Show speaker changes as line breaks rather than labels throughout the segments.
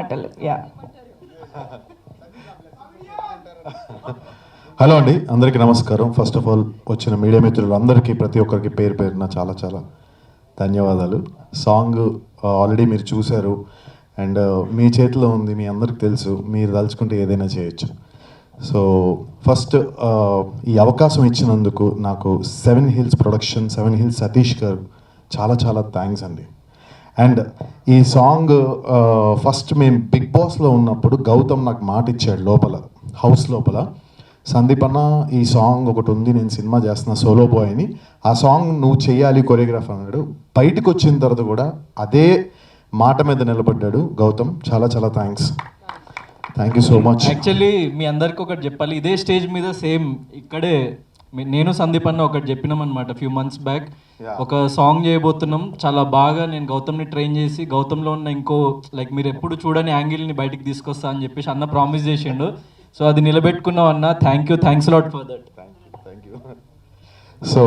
మాటలు. Yeah.
Hello అండి అందరికీ నమస్కారం. ఫస్ట్ ఆఫ్ ఆల్ వచ్చిన మీడియా మిత్రులు అందరికీ ప్రతి ఒక్కరికి పేరు పేరున చాలా చాలా ధన్యవాదాలు. సాంగ్ ఆల్రెడీ uh, మీరు చూశారు. అండ్ uh, మీ చేతిలో ఉంది మీ అందరికి తెలుసు. మీరు తలుచుకుంటే ఏదైనా చేయొచ్చు. సో ఫస్ట్ uh, ఈ అవకాశం ఇచ్చినందుకు నాకు seven hills production seven hills Satish గారు చాలా చాలా థ్యాంక్స్ అండి. అండ్ ఈ సాంగ్ ఫస్ట్ uh, మేము బిగ్ బాస్లో ఉన్నప్పుడు గౌతమ్ నాకు మాట ఇచ్చాడు లోపల హౌస్ లోపల. సందీప్ అన్న ఈ సాంగ్ ఒకటి ఉంది నేను సినిమా చేస్తున్నా సోలో బాయ్ అని ఆ సాంగ్ నువ్వు చేయాలి కొరియోగ్రాఫ్ అన్నాడు. బయటకు వచ్చిన తర్వాత కూడా అదే మాట మీద నిలబడ్డాడు గౌతమ్. చాలా చాలా thanks thank you so much
actually మీ అందరికి ఒకటి చెప్పాలి. ఇదే స్టేజ్ మీద సేమ్ ఇక్కడే నేను సందీప్ అన్న ఒకటి చెప్పినాం అనమాట ఫ్యూ మంత్స్ బ్యాక్ ఒక సాంగ్ చేయబోతున్నాం. చాలా బాగా నేను గౌతమ్ని ట్రైన్ చేసి గౌతమ్లో ఉన్న ఇంకో లైక్ మీరు ఎప్పుడు చూడని యాంగిల్ని బయటికి తీసుకొస్తా అని చెప్పేసి అన్న ప్రామిస్ చేసిండు. సో అది నిలబెట్టుకున్నాం అన్న. Thank you thanks lot for that
so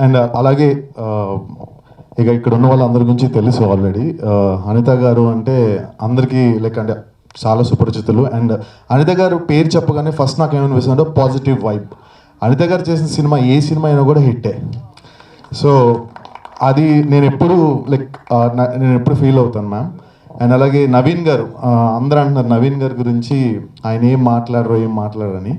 and అలాగే ఆ, ఇక ఇక్కడ ఉన్న వాళ్ళందరి గురించి తెలుసు ఆల్రెడీ అనిత గారు అంటే అందరికీ లైక్ అంటే చాలా సుపరిచితులు. అండ్ అనిత గారు పేరు చెప్పగానే ఫస్ట్ నాకు ఏమనిపిస్తుంది అంటే పాజిటివ్ వైబ్ అనిత గారు చేసిన సినిమా ఏ సినిమా అయినా కూడా హిట్టే. సో అది నేను ఎప్పుడు లైక్ నేను ఎప్పుడు ఫీల్ అవుతాను మ్యామ్. అండ్ అలాగే నవీన్ గారు అందరు అందరూ అంటున్నారు నవీన్ గారి గురించి ఆయన ఏం మాట్లాడరు ఏం మాట్లాడరని.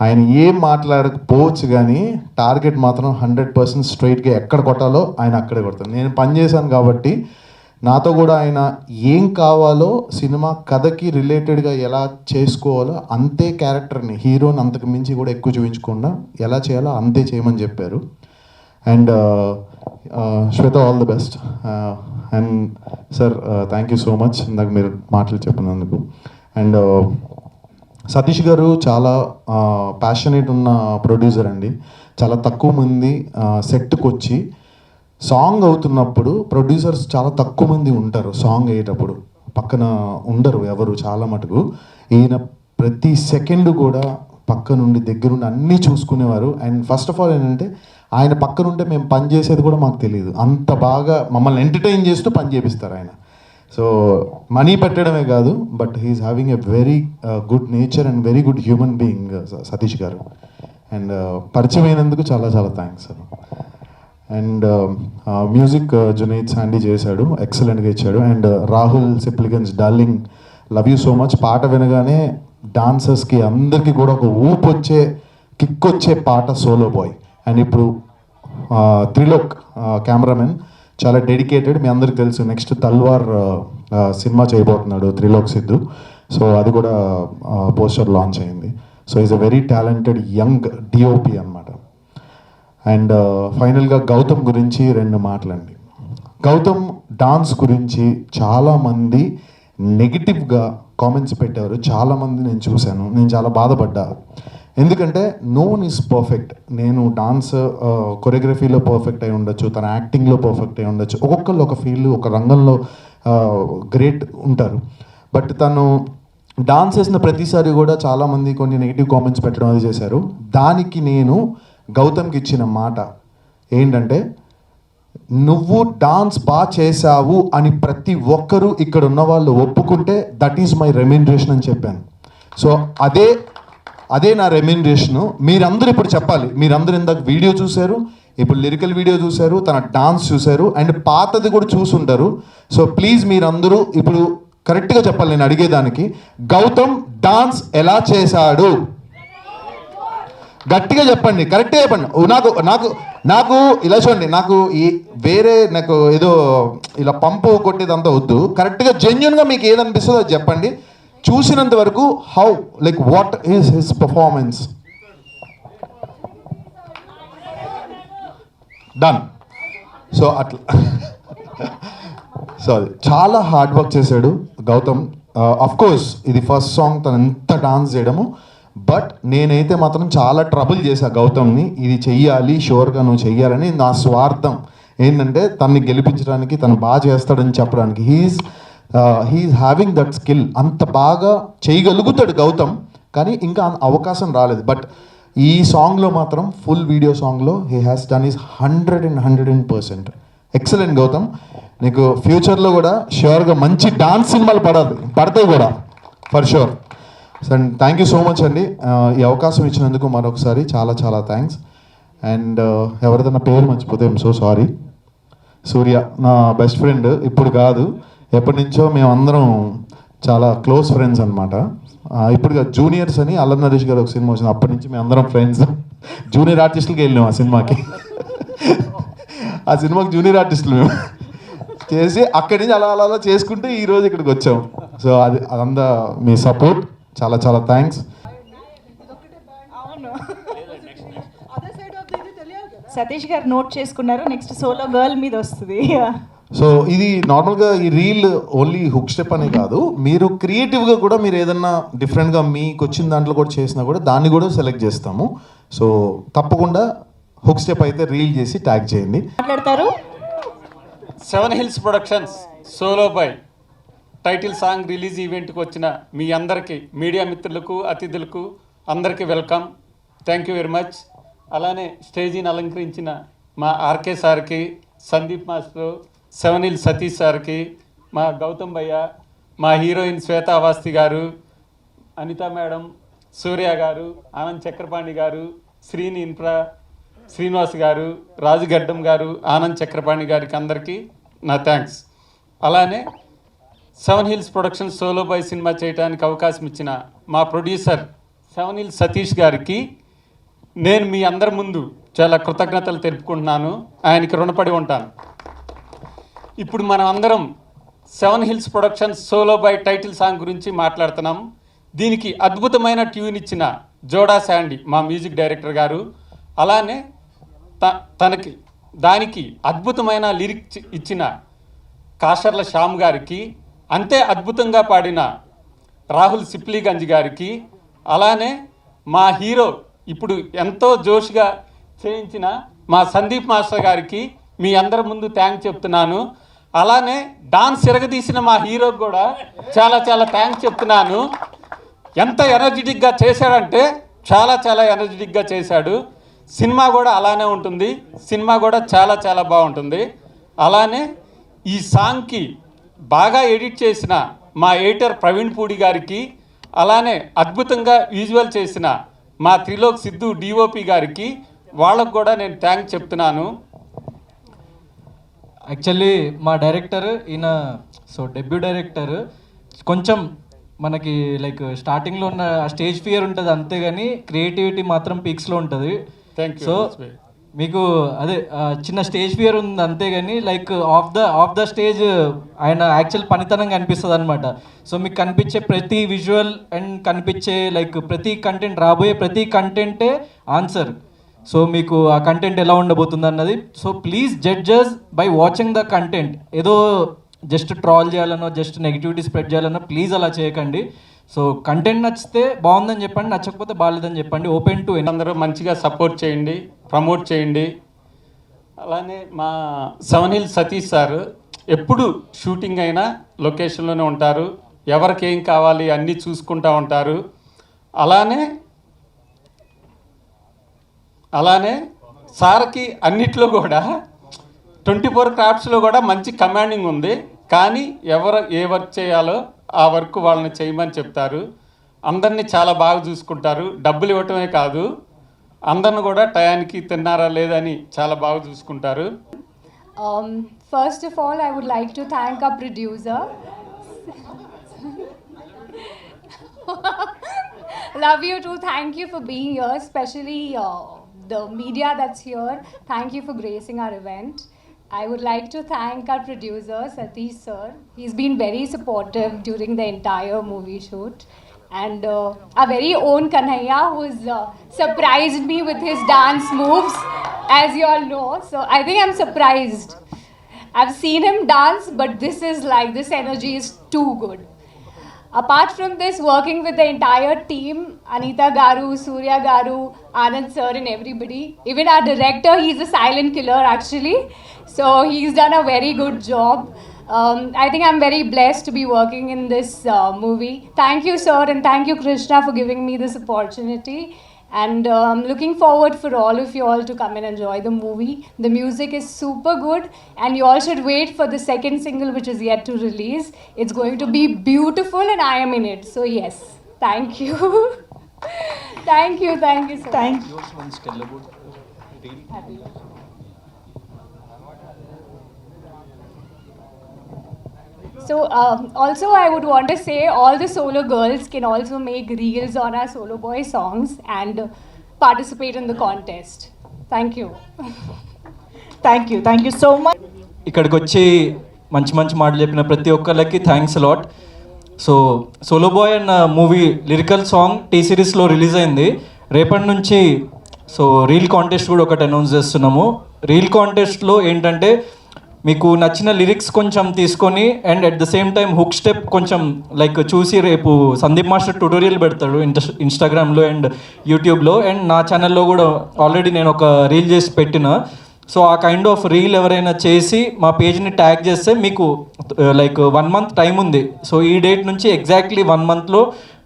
ఆయన ఏం మాట్లాడకపోవచ్చు కానీ టార్గెట్ మాత్రం హండ్రెడ్ పర్సెంట్ స్ట్రైట్గా ఎక్కడ కొట్టాలో ఆయన అక్కడే కొడతాను నేను పని చేశాను కాబట్టి నాతో కూడా ఆయన ఏం కావాలో సినిమా కథకి రిలేటెడ్గా ఎలా చేసుకోవాలో అంతే క్యారెక్టర్ని హీరోని అంతకు మించి కూడా ఎక్కువ చూపించకుండా ఎలా చేయాలో అంతే చేయమని చెప్పారు. And Shweta all the best. And sir thank you so much ఇందాక మీరు మాటలు చెప్పినందుకు. అండ్ సతీష్ గారు చాలా ప్యాషనేట్ ఉన్న ప్రొడ్యూసర్ అండి. చాలా తక్కువ మంది సెట్కి వచ్చి సాంగ్ అవుతున్నప్పుడు ప్రొడ్యూసర్స్ చాలా తక్కువ మంది ఉంటారు సాంగ్ అయ్యేటప్పుడు. పక్కన ఉండరు ఎవరు చాలా మటుకు. ఈయన ప్రతి సెకండ్ కూడా పక్క నుండి దగ్గరుండి అన్నీ చూసుకునేవారు. అండ్ ఫస్ట్ ఆఫ్ ఆల్ ఏంటంటే ఆయన పక్కన ఉంటే మేము పని చేసేది కూడా మాకు తెలియదు అంత బాగా మమ్మల్ని ఎంటర్టైన్ చేస్తూ పని చేపిస్తారు ఆయన. సో మనీ పెట్టడమే కాదు but he's having a very good nature and very good human being Satish గారు. అండ్ పరిచయం అయినందుకు చాలా చాలా thanks sir. And music Junaid Sandy చేశాడు ఎక్సలెంట్గా ఇచ్చాడు. And Rahul సిప్లిగన్స్ darling love you so much పాట వినగానే డాన్సర్స్కి అందరికీ కూడా ఒక ఊపు వచ్చే కిక్ వచ్చే పాట సోలో బాయ్ అండ్ ఇప్పుడు uh, త్రిలోక్ కెమెరామెన్ uh, చాలా డెడికేటెడ్ మీ అందరికి తెలుసు నెక్స్ట్ తల్వార్ uh, సినిమా చేయబోతున్నాడు త్రిలోక్ సిద్ధు సో అది కూడా పోస్టర్ లాంచ్ అయింది. So is a very talented young DOP అనమాట అండ్ ఫైనల్గా గౌతమ్ గురించి రెండు మాటలండి. గౌతమ్ డాన్స్ గురించి చాలామంది నెగిటివ్గా కామెంట్స్ పెట్టారు. చాలామంది నేను చూశాను. నేను చాలా బాధపడ్డా. ఎందుకంటే నో వన్ ఈస్ పర్ఫెక్ట్. నేను డాన్స్ కొరియోగ్రఫీలో పర్ఫెక్ట్ అయి ఉండొచ్చు తన యాక్టింగ్లో పర్ఫెక్ట్ అయి ఉండొచ్చు. ఒక్కొక్కళ్ళు ఒక ఫీల్డ్ ఒక రంగంలో గ్రేట్ ఉంటారు. బట్ తను డాన్స్ చేసిన ప్రతిసారి కూడా చాలామంది కొన్ని నెగిటివ్ కామెంట్స్ పెట్టడం అది చేశారు. దానికి నేను గౌతమ్కి ఇచ్చిన మాట ఏంటంటే నువ్వు డాన్స్ బాగా చేశావు అని ప్రతి ఒక్కరూ ఇక్కడ ఉన్న వాళ్ళు ఒప్పుకుంటే దట్ ఈజ్ మై రెమ్యూనరేషన్ అని చెప్పాను. సో అదే అదే నా రెమ్యూనరేషను మీరందరూ ఇప్పుడు చెప్పాలి. మీరందరూ ఇందాక వీడియో చూశారు ఇప్పుడు లిరికల్ వీడియో చూశారు తన డాన్స్ చూశారు అండ్ పాతది కూడా చూసుంటారు. సో ప్లీజ్ మీరందరూ ఇప్పుడు కరెక్ట్గా చెప్పాలి నేను అడిగేదానికి. గౌతమ్ డాన్స్ ఎలా చేశాడు? గట్టిగా చెప్పండి కరెక్ట్గా చెప్పండి. నాకు నాకు నాకు ఇలా చూడండి నాకు ఈ వేరే నాకు ఏదో ఇలా పంపు కొట్టేదంతా వద్దు. కరెక్ట్గా జెన్యున్గా మీకు ఏదనిపిస్తుందో అది చెప్పండి. చూసినంత వరకు how like what is his performance done so అట్లా. సో చాలా హార్డ్ వర్క్ చేశాడు గౌతమ్. Uh, అఫ్ కోర్స్ ఇది ఫస్ట్ సాంగ్ తను ఎంత డాన్స్ చేయడము. బట్ నేనైతే మాత్రం చాలా ట్రబుల్ చేశా గౌతమ్ని. ఇది చెయ్యాలి షూర్గా నువ్వు చెయ్యాలని నా స్వార్థం. ఏంటంటే తన్ని గెలిపించడానికి తను బాగా చేస్తాడని చెప్పడానికి. He's he's having that skill అంత బాగా చేయగలుగుతాడు గౌతమ్ కానీ ఇంకా అవకాశం రాలేదు. బట్ ఈ సాంగ్లో మాత్రం ఫుల్ వీడియో సాంగ్లో he has done is hundred and hundred and percent excellent Gautam. నీకు ఫ్యూచర్లో కూడా షూర్గా మంచి డాన్స్ సినిమాలు పడాలి పడతాయి కూడా for sure and thank you so much అండి ఈ అవకాశం ఇచ్చినందుకు మరొకసారి చాలా చాలా థ్యాంక్స్ అండ్ uh, ఎవరిదన్నా పేరు మర్చిపోతే ఐమ్ సో సారీ సూర్య నా బెస్ట్ ఫ్రెండ్ ఇప్పుడు కాదు. ఎప్పటి నుంచో మేమందరం చాలా క్లోజ్ ఫ్రెండ్స్ అనమాట ఇప్పుడు జూనియర్స్ అని అల్లరి నరేష్ గారు ఒక సినిమా వచ్చింది. అప్పటి నుంచి మేము అందరం ఫ్రెండ్స్ జూనియర్ ఆర్టిస్టులకి వెళ్ళాం ఆ సినిమాకి. ఆ సినిమాకి జూనియర్ ఆర్టిస్టులు మేము. చేసి అక్కడి నుంచి అలా అలా అలా చేసుకుంటే ఈరోజు ఇక్కడికి వచ్చాం. సో అది అదంతా మీ సపోర్ట్ చాలా చాలా థ్యాంక్స్
అవును. సతీష్ గారు నోట్ చేసుకున్నారు నెక్స్ట్ సోలో గర్ల్ మీద వస్తుంది.
సో ఇది నార్మల్గా ఈ రీల్ ఓన్లీ హుక్ స్టెప్ అనే కాదు. మీరు క్రియేటివ్గా కూడా మీరు ఏదన్నా డిఫరెంట్గా మీకు వచ్చిన దాంట్లో కూడా చేసినా కూడా దాన్ని కూడా సెలెక్ట్ చేస్తాము. సో తప్పకుండా హుక్ స్టెప్ అయితే రీల్ చేసి ట్యాగ్ చేయండి.
మాట్లాడతారు?
Seven hills productions solo boy title song release ఈవెంట్కి వచ్చిన మీ అందరికీ మీడియా మిత్రులకు అతిథులకు అందరికీ welcome. Thank you very much అలానే స్టేజీని అలంకరించిన మా ఆర్కే సార్కి సందీప్ మాస్టర్ సెవనిల్ సతీష్ సార్కి మా గౌతమ్ భయ్య మా హీరోయిన్ శ్వేత అవాస్తి గారు అనిత మేడం సూర్య గారు ఆనంద్ చక్రపాణి గారు శ్రీని ఇన్ఫ్రా శ్రీనివాస్ గారు రాజుగడ్డం గారు ఆనంద్ చక్రపాణి గారికి అందరికీ నా థ్యాంక్స్ అలానే seven hills production solo boy cinema చేయడానికి అవకాశం ఇచ్చిన మా ప్రొడ్యూసర్ సెవెన్ హిల్స్ సతీష్ గారికి నేను మీ అందరి ముందు చాలా కృతజ్ఞతలు తెలుపుకుంటున్నాను. ఆయనకి రుణపడి ఉంటాను. ఇప్పుడు మనం అందరం seven hills productions solo boy title song గురించి మాట్లాడుతున్నాం. దీనికి అద్భుతమైన ట్యూన్ ఇచ్చిన జోడా శాండీ మా మ్యూజిక్ డైరెక్టర్ గారు. అలానే త తనకి దానికి అద్భుతమైన లిరిక్ ఇచ్చిన కాషర్ల శ్యామ్ గారికి అంతే అద్భుతంగా పాడిన రాహుల్ సిప్లీగంజ్ గారికి అలానే మా హీరో ఇప్పుడు ఎంతో జోష్గా చేయించిన మా సందీప్ మాస్టర్ గారికి మీ అందరి ముందు థ్యాంక్స్ చెప్తున్నాను. అలానే డాన్స్ ఎరగదీసిన మా హీరోకి కూడా చాలా చాలా థ్యాంక్స్ చెప్తున్నాను. ఎంత ఎనర్జెటిక్గా చేశాడంటే చాలా చాలా ఎనర్జెటిక్గా చేశాడు. సినిమా కూడా అలానే ఉంటుంది. సినిమా కూడా చాలా చాలా బాగుంటుంది. అలానే ఈ సాంగ్కి బాగా ఎడిట్ చేసిన మా ఎడిటర్ ప్రవీణ్ పూడి గారికి అలానే అద్భుతంగా విజువల్ చేసిన మా త్రిలోక్ సిద్ధు డిఓపి గారికి వాళ్ళకు కూడా నేను థ్యాంక్స్ చెప్తున్నాను
యాక్చువల్లీ మా డైరెక్టర్ ఈయన సో డెబ్యూ డైరెక్టర్ కొంచెం మనకి లైక్ స్టార్టింగ్లో ఉన్న స్టేజ్ ఫియర్ ఉంటుంది అంతేగాని క్రియేటివిటీ మాత్రం పీక్స్లో ఉంటుంది సో. మీకు అదే చిన్న స్టేజ్ ఫియర్ ఉంది అంతేగాని like of the of the stage ఆయన యాక్చువల్ పనితనం కనిపిస్తుంది అనమాట సో మీకు కనిపించే ప్రతి విజువల్ అండ్ కనిపించే లైక్ ప్రతి కంటెంట్ రాబోయే ప్రతి కంటెంటే ఆన్సర్. సో మీకు ఆ కంటెంట్ ఎలా ఉండబోతుంది అన్నది so please judges by watching the content. ఏదో జస్ట్ ట్రాల్ చేయాలనో జస్ట్ నెగిటివిటీ స్ప్రెడ్ చేయాలనో ప్లీజ్ అలా చేయకండి. సో కంటెంట్ నచ్చితే బాగుందని చెప్పండి నచ్చకపోతే బాగాలేదని చెప్పండి ఓపెన్ టు
అందరూ మంచిగా సపోర్ట్ చేయండి ప్రమోట్ చేయండి. అలానే మా సెవెన్ హిల్ సతీష్ సార్ ఎప్పుడు షూటింగ్ అయినా లొకేషన్లోనే ఉంటారు. ఎవరికి ఏం కావాలి అన్నీ చూసుకుంటూ ఉంటారు. అలానే అలానే సార్కి అన్నిట్లో కూడా ట్వంటీ ఫోర్ క్రాఫ్ట్స్లో కూడా మంచి కమాండింగ్ ఉంది. కానీ ఎవరు ఏ వర్క్ చేయాలో ఆ వర్క్ వాళ్ళని చేయమని చెప్తారు. అందరినీ చాలా బాగా చూసుకుంటారు. డబ్బులు ఇవ్వటమే కాదు అందరిని కూడా టయానికి తిన్నారా లేదని చాలా బాగా చూసుకుంటారు.
First of all I would like to thank a producer love you too thank you for being your specially the media that's your thank you for gracing our event I would like to thank our producer, Satish sir. He's been very supportive during the entire movie shoot. And uh, our very own Kanhaiya, who's uh, surprised me with his dance moves, as you all know. So I think I'm surprised. I've seen him dance, but this is like, this energy is too good. Apart from this, working with the entire team, Anita Garu, Surya Garu, Anand sir, and everybody, even our director, he's a silent killer actually. So he's done a very good job. Um, I think I'm very blessed to be working in this uh, movie. Thank you, sir, and thank you, Krishna, for giving me this opportunity and um, looking forward for all of you all to come and enjoy the movie. The music is super good and you all should wait for the second single which is yet to release. It's going to be beautiful and i am in it. So yes. Thank you. Thank you. Thank you so thank much.
you
So, um, also, I would want to say all the solo girls can also make reels on our solo boy songs and uh, participate in the contest. Thank you.
Thank you thank you so much
ఇక్కడికి వచ్చి మంచి మంచి మాటలు చెప్పిన ప్రతి ఒక్కరికి thanks lot so solo boy అన్న movie lyrical song T సిరీస్లో రిలీజ్ అయింది. రేపటి నుంచి సో రీల్ కాంటెస్ట్ కూడా ఒకటి అనౌన్స్ చేస్తున్నాము. రీల్ కాంటెస్ట్లో ఏంటంటే మీకు నచ్చిన లిరిక్స్ కొంచెం తీసుకొని and at the same time hook step కొంచెం లైక్ చూసి రేపు సందీప్ మాస్టర్ ట్యూటోరియల్ పెడతాడు ఇన్స్టా ఇన్స్టాగ్రామ్లో అండ్ యూట్యూబ్లో అండ్ నా ఛానల్లో కూడా ఆల్రెడీ నేను ఒక రీల్ చేసి పెట్టిన. సో ఆ కైండ్ ఆఫ్ రీల్ ఎవరైనా చేసి మా పేజ్ని ట్యాగ్ చేస్తే మీకు లైక్ వన్ మంత్ టైం ఉంది. సో ఈ డేట్ నుంచి ఎగ్జాక్ట్లీ వన్ మంత్లో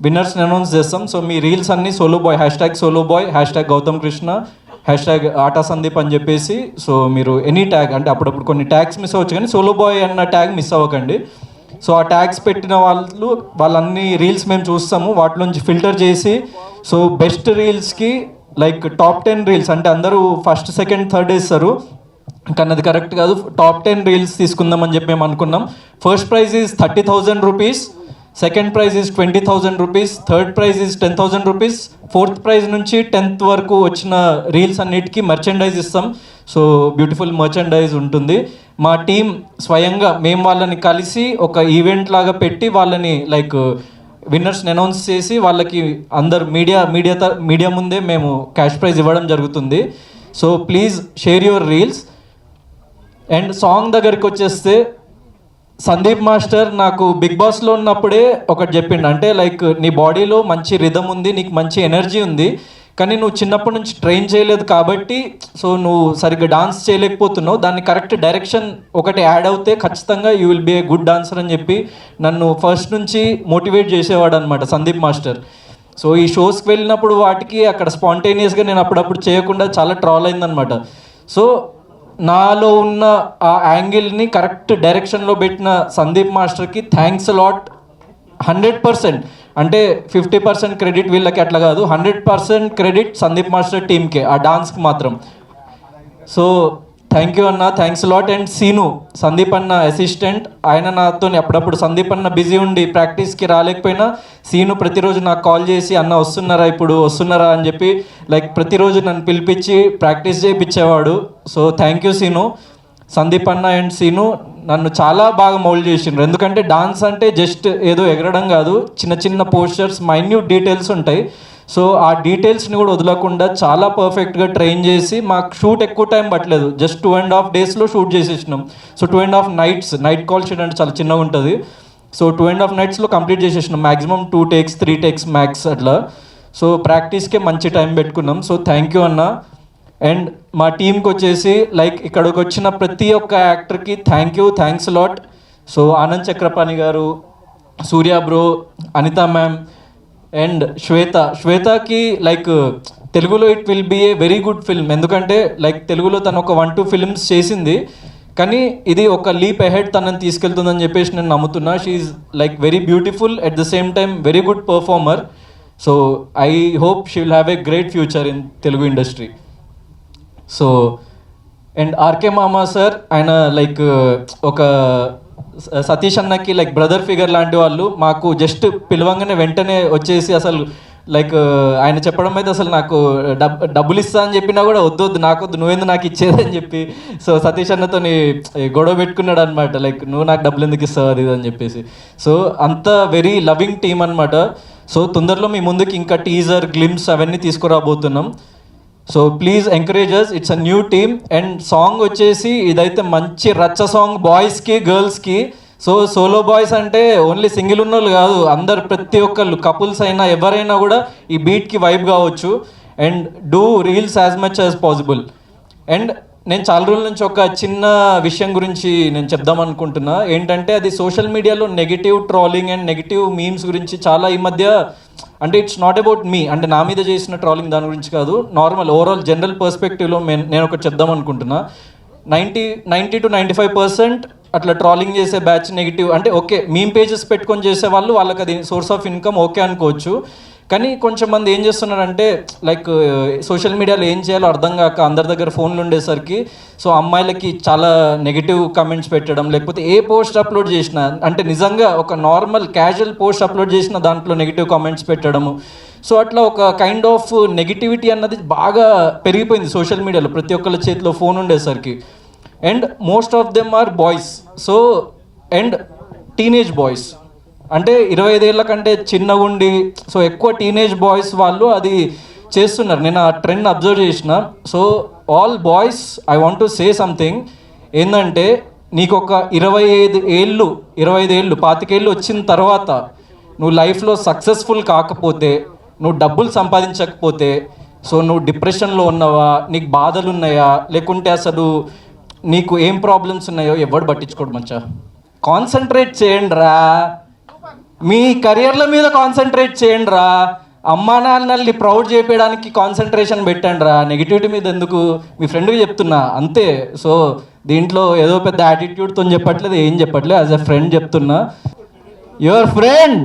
విన్నర్స్ని అనౌన్స్ చేస్తాం. సో మీ రీల్స్ అన్నీ solo boy hashtag solo boy hashtag Gautam Krishna hashtag Aata Sandeep అని చెప్పేసి సో మీరు ఎనీ ట్యాగ్ అంటే అప్పుడప్పుడు కొన్ని ట్యాగ్స్ మిస్ అవ్వచ్చు కానీ సోలో బాయ్ అన్న ట్యాగ్ మిస్ అవ్వకండి. సో ఆ ట్యాగ్స్ పెట్టిన వాళ్ళు వాళ్ళన్ని రీల్స్ మేము చూస్తాము. వాటిలోంచి ఫిల్టర్ చేసి సో బెస్ట్ రీల్స్కి లైక్ టాప్ టెన్ రీల్స్ అంటే అందరూ ఫస్ట్ సెకండ్ థర్డ్ వేస్తారు. కానీ అది కరెక్ట్ కాదు టాప్ టెన్ రీల్స్ తీసుకుందామని చెప్పి మేము అనుకున్నాం. First prize is thirty thousand rupees second prize is twenty thousand rupees third prize is ten thousand rupees fourth prize నుంచి టెన్త్ వరకు వచ్చిన రీల్స్ అన్నిటికీ మర్చెండైజ్ ఇస్తాం. సో బ్యూటిఫుల్ మర్చెండైజ్ ఉంటుంది. మా టీం స్వయంగా మేము వాళ్ళని కలిసి ఒక ఈవెంట్ లాగా పెట్టి వాళ్ళని లైక్ విన్నర్స్ని అనౌన్స్ చేసి వాళ్ళకి అందరు మీడియా మీడియా మీడియా ముందే మేము క్యాష్ ప్రైజ్ ఇవ్వడం జరుగుతుంది. So please share your reels and song దగ్గరికి వచ్చేస్తే సందీప్ మాస్టర్ నాకు బిగ్ బాస్లో ఉన్నప్పుడే ఒకటి చెప్పిండు. అంటే లైక్ నీ బాడీలో మంచి రిధమ్ ఉంది నీకు మంచి ఎనర్జీ ఉంది కానీ నువ్వు చిన్నప్పటి నుంచి ట్రైన్ చేయలేదు కాబట్టి సో నువ్వు సరిగ్గా డాన్స్ చేయలేకపోతున్నావు. దాన్ని కరెక్ట్ డైరెక్షన్ ఒకటి యాడ్ అవుతే ఖచ్చితంగా you will be a good dancer అని చెప్పి నన్ను ఫస్ట్ నుంచి మోటివేట్ చేసేవాడు అనమాట సందీప్ మాస్టర్. సో ఈ షోస్కి వెళ్ళినప్పుడు వాటికి అక్కడ స్పాంటేనియస్గా నేను అప్పుడప్పుడు చేయకుండా చాలా ట్రాల్ అయిందనమాట సో నాలో ఉన్న ఆ యాంగిల్ని కరెక్ట్ డైరెక్షన్లో పెట్టిన సందీప్ మాస్టర్కి థ్యాంక్స్ లాట్ హండ్రెడ్ పర్సెంట్. అంటే ఫిఫ్టీ పర్సెంట్ క్రెడిట్ వీళ్ళకి అట్లా కాదు. Hundred percent credit Sandeep master టీమ్కే ఆ డాన్స్కి మాత్రం. సో థ్యాంక్ యూ అన్న. Thanks lot and Seenu Sandeep అన్న అసిస్టెంట్ ఆయన నాతో అప్పుడప్పుడు సందీప్ అన్న బిజీ ఉండి ప్రాక్టీస్కి రాలేకపోయినా సీను ప్రతిరోజు నాకు కాల్ చేసి అన్న వస్తున్నారా ఇప్పుడు? వస్తున్నారా? అని చెప్పి లైక్ ప్రతిరోజు నన్ను పిలిపించి practice చేయించేవాడు so thank you Seenu Sandeep అన్న అండ్ సీను నన్ను చాలా బాగా మౌల్డ్ చేసిండ్రు. ఎందుకంటే డాన్స్ అంటే జస్ట్ ఏదో ఎగరడం కాదు. చిన్న చిన్న పోస్టర్స్ మైన్యూట్ డీటెయిల్స్ ఉంటాయి. సో ఆ డీటెయిల్స్ని కూడా వదలకుండా చాలా పర్ఫెక్ట్గా ట్రైన్ చేసి మాకు షూట్ ఎక్కువ టైం పట్టలేదు. జస్ట్ టూ అండ్ హాఫ్ డేస్లో shoot చేసేసినాం. So two and half nights night call చేయడానికి అంటే చాలా చిన్నగా ఉంటుంది. సో టూ అండ్ హాఫ్ నైట్స్లో complete చేసేసినాం. Maximum two takes three takes max అట్లా. సో ప్రాక్టీస్కే మంచి టైం పెట్టుకున్నాం. సో థ్యాంక్ యూ అన్న. అండ్ మా టీంకి వచ్చేసి లైక్ ఇక్కడికి వచ్చిన ప్రతి ఒక్క యాక్టర్కి thank you thanks lot so Anand Chakrapani గారు Surya bro Anitha ma'am and Shweta శ్వేతకి like తెలుగులో it will be a very good film ఎందుకంటే లైక్ తెలుగులో తను ఒక వన్ టూ ఫిల్మ్స్ చేసింది. కానీ ఇది ఒక లీప్ అహెడ్ తనని తీసుకెళ్తుందని చెప్పేసి నేను నమ్ముతున్నా. She like very beautiful at the same time very good performer so I hope she will have a great future in Telugu industry so and RK మామా sir ఆయన లైక్ ఒక సతీష్ అన్నకి లైక్ బ్రదర్ ఫిగర్ లాంటి వాళ్ళు మాకు just పిలవంగానే వెంటనే వచ్చేసి అసలు లైక్ ఆయన చెప్పడం అయితే అసలు నాకు డబ్ డబ్బులు ఇస్తా అని చెప్పినా కూడా వద్దు వద్దు నాకు వద్దు నువ్వెందుకు నాకు ఇచ్చేది అని చెప్పి సో సతీష్ అన్నతో గొడవ పెట్టుకున్నాడు అనమాట లైక్ నువ్వు నాకు డబ్బులు ఎందుకు ఇస్తావు అది అని చెప్పేసి. సో అంత వెరీ లవింగ్ టీమ్ అనమాట సో తొందరలో మీ ముందుకి ఇంకా టీజర్ గ్లిమ్స్ అవన్నీ తీసుకురాబోతున్నాం. So please encourages it's a new team and song వచ్చేసి ఇదైతే మంచి రచ్చ సాంగ్ బాయ్స్కి గర్ల్స్కి సో సోలో బాయ్స్ అంటే ఓన్లీ సింగిల్ ఉన్న వాళ్ళు కాదు అందరు ప్రతి ఒక్కళ్ళు కపుల్స్ అయినా ఎవరైనా కూడా ఈ బీట్కి వైబ్ కావచ్చు. And do reels as much as possible and నేను చాలా రోజుల నుంచి ఒక చిన్న విషయం గురించి నేను చెప్దాం అనుకుంటున్నా. ఏంటంటే అది సోషల్ మీడియాలో negative trolling and negative memes గురించి చాలా ఈ మధ్య అంటే ఇట్స్ నాట్ అబౌట్ మీ అంటే నా మీద చేసిన ట్రాలింగ్ దాని గురించి కాదు. నార్మల్ ఓవరాల్ జనరల్ పర్స్పెక్టివ్లో నేను ఒకటి చెప్దాం అనుకుంటున్నా. Ninety ninety to ninety five percent అట్లా ట్రాలింగ్ చేసే బ్యాచ్ నెగిటివ్ అంటే ఓకే మీమ్ పేజెస్ పెట్టుకొని చేసే వాళ్ళు వాళ్ళకి అది సోర్స్ ఆఫ్ ఇన్కమ్ ఓకే అనుకోవచ్చు. కానీ కొంచెం మంది ఏం చేస్తున్నారంటే లైక్ సోషల్ మీడియాలో ఏం చేయాలో అర్థం కాక అందరి దగ్గర ఫోన్లు ఉండేసరికి సో అమ్మాయిలకి చాలా నెగిటివ్ కమెంట్స్ పెట్టడం లేకపోతే ఏ పోస్ట్ అప్లోడ్ చేసినా అంటే నిజంగా ఒక నార్మల్ క్యాజువల్ పోస్ట్ అప్లోడ్ చేసిన దాంట్లో నెగిటివ్ కామెంట్స్ పెట్టడము. సో అట్లా ఒక కైండ్ ఆఫ్ నెగిటివిటీ అన్నది బాగా పెరిగిపోయింది సోషల్ మీడియాలో ప్రతి ఒక్కళ్ళ చేతిలో ఫోన్ ఉండేసరికి. And most of them are boys so and teenage boys అంటే ఇరవై ఐదేళ్ళ కంటే చిన్న ఉండి సో ఎక్కువ టీనేజ్ బాయ్స్ వాళ్ళు అది చేస్తున్నారు. నేను ఆ ట్రెండ్ అబ్జర్వ్ చేసిన. So all boys I want to say something ఏంటంటే నీకు ఒక ఇరవై ఐదు ఏళ్ళు ఇరవై ఐదు ఏళ్ళు పాతికేళ్ళు వచ్చిన తర్వాత నువ్వు లైఫ్లో సక్సెస్ఫుల్ కాకపోతే నువ్వు డబ్బులు సంపాదించకపోతే సో నువ్వు డిప్రెషన్లో ఉన్నావా నీకు బాధలు ఉన్నాయా లేకుంటే అసలు నీకు ఏం ప్రాబ్లమ్స్ ఉన్నాయో ఎవడు పట్టించుకోడు మంచా. కాన్సన్ట్రేట్ చేయండి రా. మీ కెరియర్ల మీద కాన్సన్ట్రేట్ చేయండి రా అమ్మా నాన్నల్ని ప్రౌడ్ చేయడానికి కాన్సన్ట్రేషన్ పెట్టండి రా నెగిటివిటీ మీద ఎందుకు? మీ ఫ్రెండ్కి చెప్తున్నా అంతే. సో దీంట్లో ఏదో పెద్ద యాటిట్యూడ్తో చెప్పట్లేదు ఏం చెప్పట్లేదు. యాజ్ ఎ ఫ్రెండ్ చెప్తున్నా. Your friend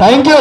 thank you